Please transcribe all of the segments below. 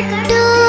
கட்டோ.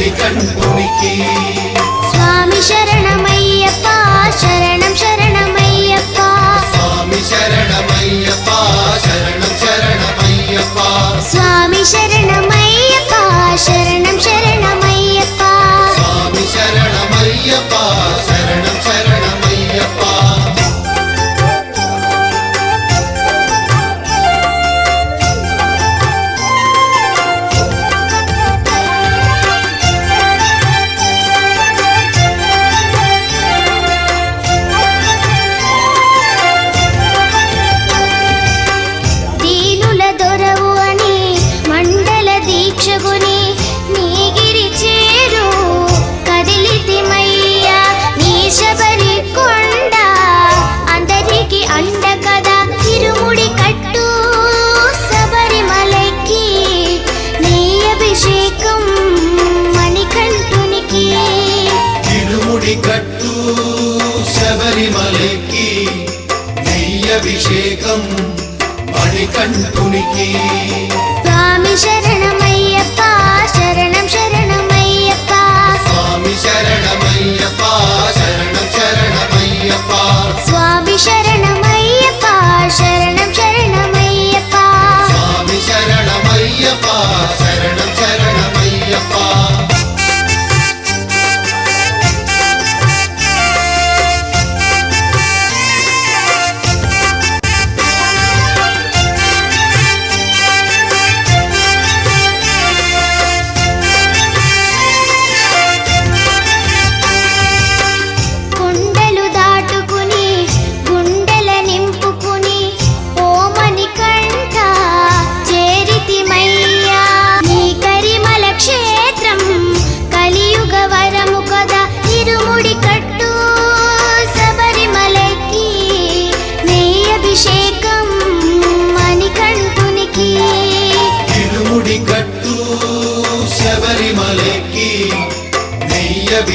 கனி கண் துணிக்கி சுவாமி சரணமையப்பா சரணம் சரணமையப்பா. சுவாமி சரணமையப்பா சரணம் சரணமையப்பா. சுவாமி சரணமையப்பா சரணம் சரணமையப்பா. சுவாமி சரணமையப்பா அபிஷேகம் மணிகண் துணிக்கு. சாமி சரணம் ஐயப்பா சரணம் சரணம் ஐயப்பா சாமி சரணம் ஐயப்பா சரணம் சரணம் ஐயப்பா சுவாமி சரணம்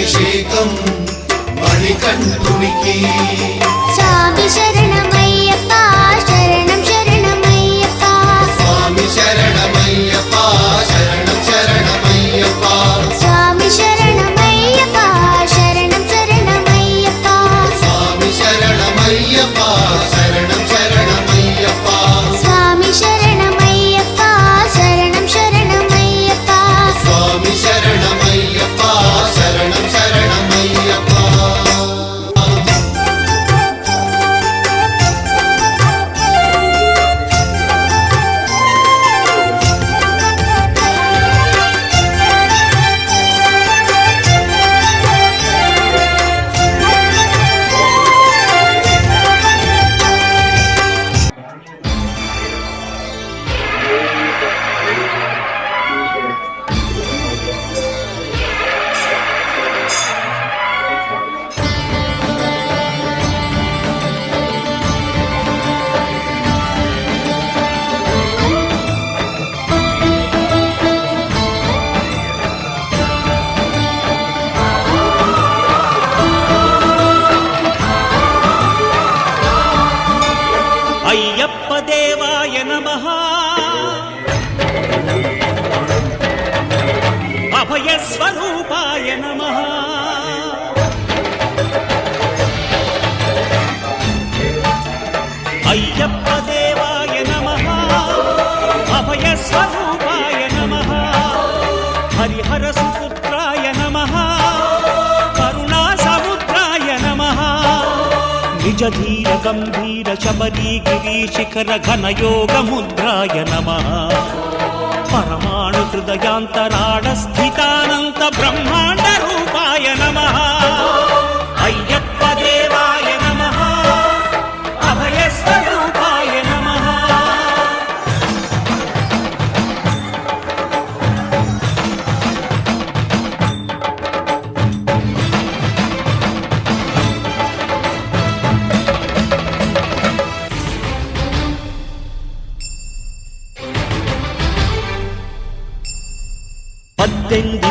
അഭിഷേകം മണികൺ തുണിക്ക് ശരണം స్వరూపాయ నమ. హరిహర సుపుత్రాయ నమ. కరుణా సముద్రాయ నమ. నిజ ధీర గంభీర శబరీ గిరీశిఖర ఘనయోగ ముద్రాయ నమ. పరమాణు హృదయాంతరాడ స్థితానంత బ్రహ్మాండ రూపాయ నమ. అయ్యప్పదే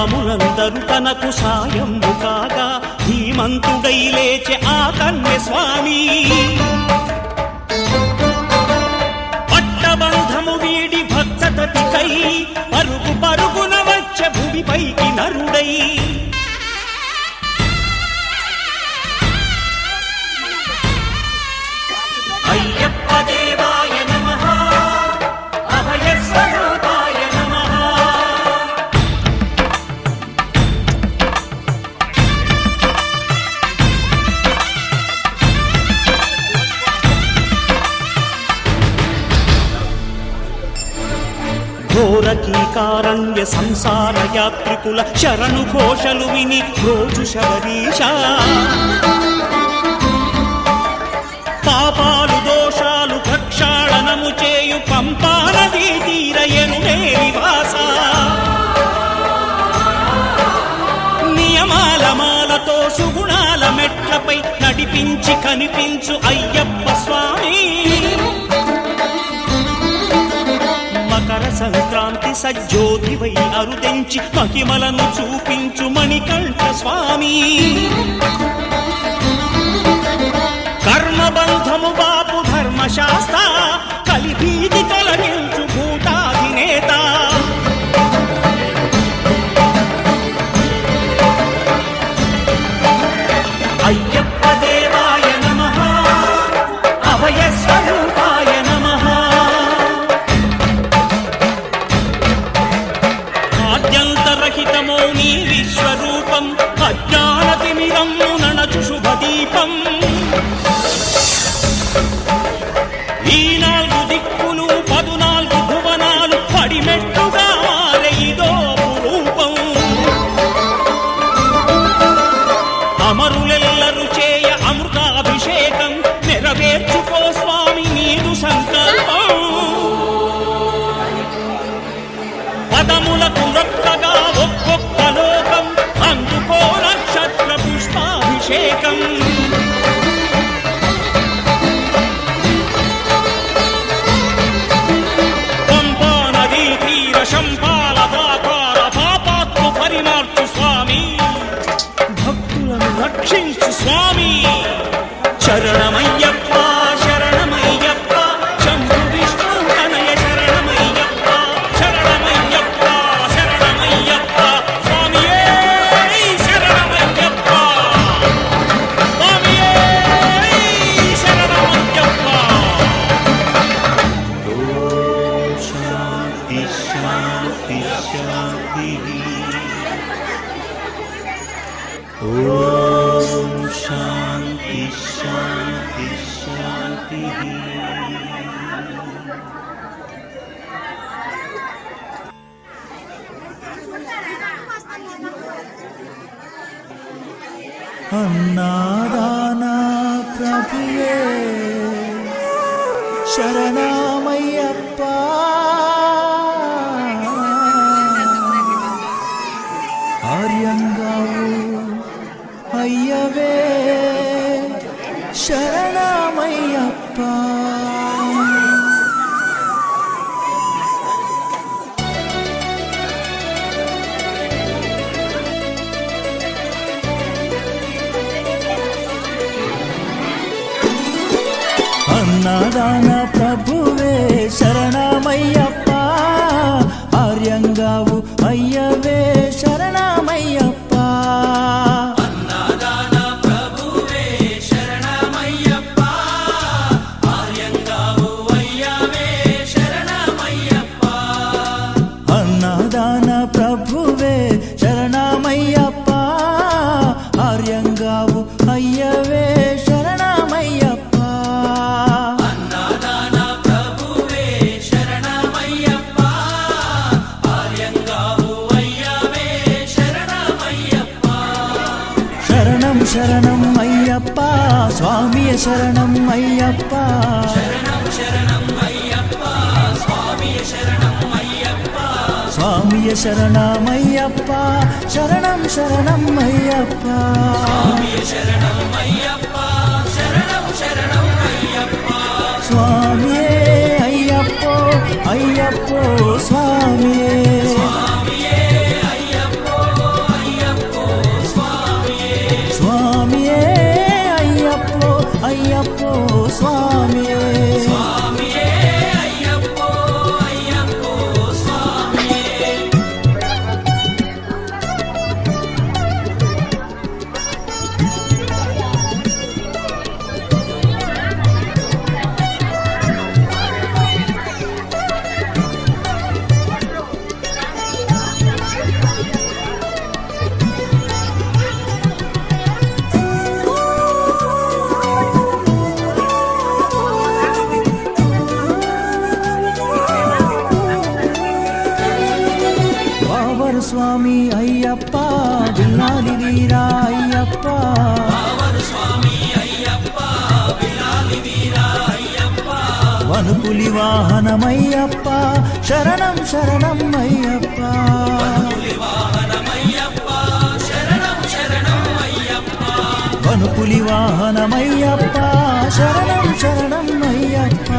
స్వాములందరూ తనకు సాయము కాగా ధీమంతుడై లేచె ఆ కన్య స్వామి. పట్టబంధము వీడి భక్తతటికై పరుగు పరుగున వచ్చే భూమిపైకి నరుడై. అయ్యప్ప దేవా ఘోరకీకారణ్య సంసార యాత్రికుల శరణు ఘోషలు విని రోజు శబరీష. పాపాలు దోషాలు ప్రక్షాళనము చేయు పంపానదీ తీరయను నివాస. నియమాల మాలతో సుగుణాల మెట్లపై నడిపించి కనిపించు అయ్యప్ప స్వామి. మకర సంక్రాంతి సజ్జోతివై అరుదెంచి మహిమలను చూపించు మణికంఠ స్వామి. In en algún తీర ஓம் சாந்தி சாந்தி சாந்தி அண்ணா శరణమయ్యప్ప స్వామియ శరణమయ్యప్ప. శరణం శరణం అయ్యప్ప. స్వామియే అయ్యప్పో అయ్యప్పో స్వామియే. స్వామియే వాహనమయ్యప్ప శరణం శరణం అయ్యప్ప. వనుపులి వాహనమయ్యప్ప శరణం శరణం అయ్యప్ప.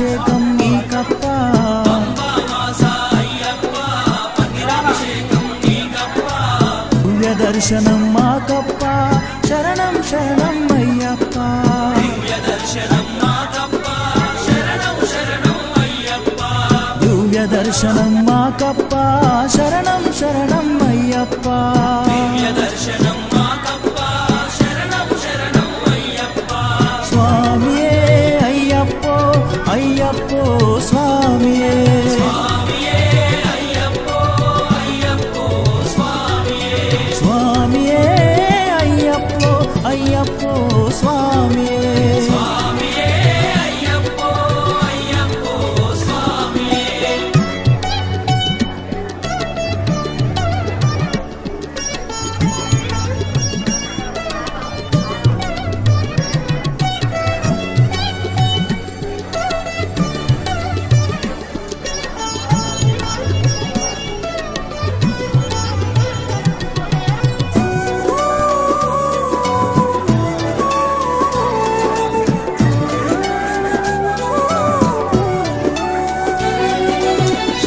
అభిషేకం నీకప్ప దివ్య దర్శనం మాకప్ప శరణం శరణం అయ్యప్ప. దివ్య దర్శనం మాకప్ప శరణం శరణం అయ్యప్ప. దర్శనం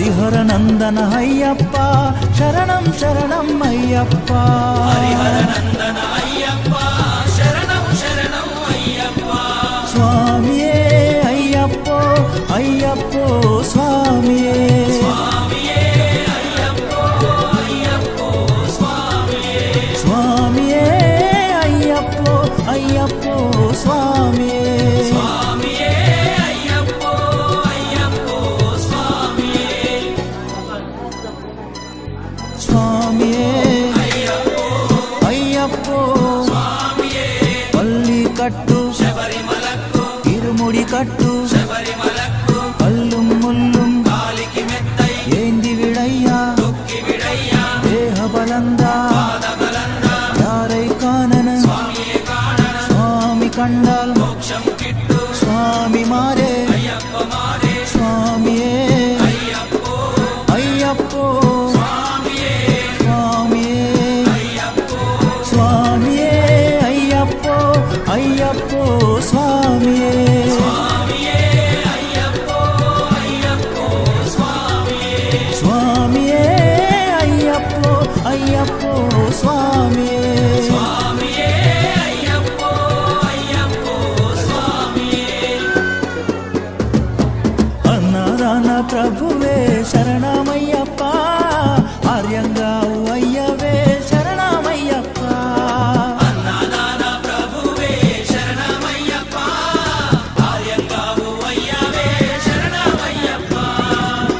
హరిహర నందన అయ్యప్ప శరణం శరణం అయ్యప్ప స్వామియే